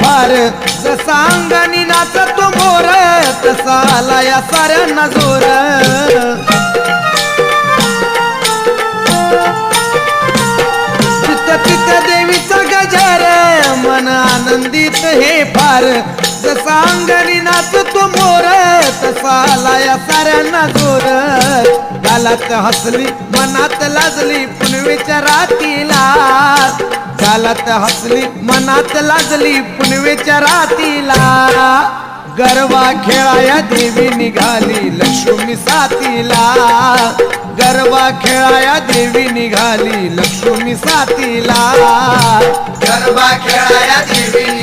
फार. जसा अंगणी नाचतो मोर तसा आला या साऱ्यांना जोर. चित्त देवीचा गजर मन आनंदित हे फार. जसा अंगणी नाचतो मोर तसा आला या साऱ्यांना जोर. गालात हसली मनात लाजली पण विचारातीला गालात हसली मनात लाजली पुनवेच्या रातीला गरबा खेळाया देवी निघाली लक्ष्मी साथीला. गरबा खेळाया देवी निघाली लक्ष्मी साथीला. गरबा खेळाया देवी